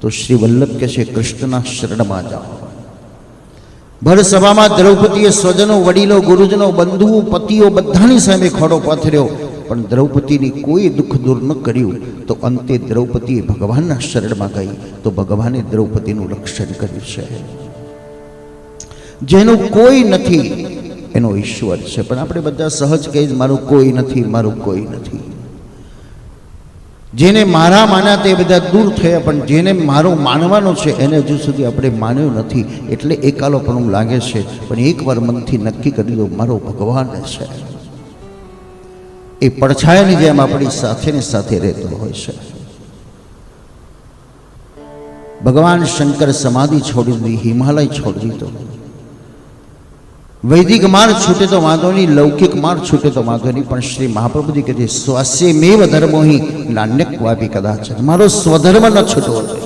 તો શ્રી વલ્લભ કહે છે, કૃષ્ણના શરણમાં જાઓ. ભરસભામાં દ્રૌપદીએ સ્વજનો, વડીલો, ગુરુજનો, બંધુઓ, પતિઓ બધાની સામે ખોડો પાથર્યો. પણ દ્રૌપદીની કોઈ દુઃખ દૂર ન કર્યું. તો અંતે દ્રૌપદીએ ભગવાનના શરણમાં ગઈ. તો ભગવાને દ્રૌપદીનું રક્ષણ કર્યું છે. જેનું કોઈ નથી, એનો ઈશ્વર છે. પણ આપણે બધા સહજ કહીએ, મારું કોઈ નથી, મારું કોઈ નથી. જેને મારા માન્યા તે બધા દૂર થયા, પણ જેને મારો માનવાનો છે, એને હજુ સુધી આપણે માન્યો નથી. એટલે એકાલો પણ લાગે છે, પણ એકવાર મનથી નક્કી કરી દો મારો ભગવાન છે. એ પડછાયાની જેમ આપણી સાથે ને સાથે રહેતો હોય છે. ભગવાન શંકર સમાધિ છોડી દીધી હિમાલય છોડી દીધો. વૈદિક માર્ગ છૂટે તો વાંધો નહીં, લૌકિક માર્ગ છૂટે તો વાંધો નહીં, પણ શ્રી મહાપ્રભુજી કહે છે સ્વાસ્ય મેવ ધર્મો હિ નાન્યક વાપી કદાચ. મારો સ્વધર્મ ન છૂટવો જોઈએ.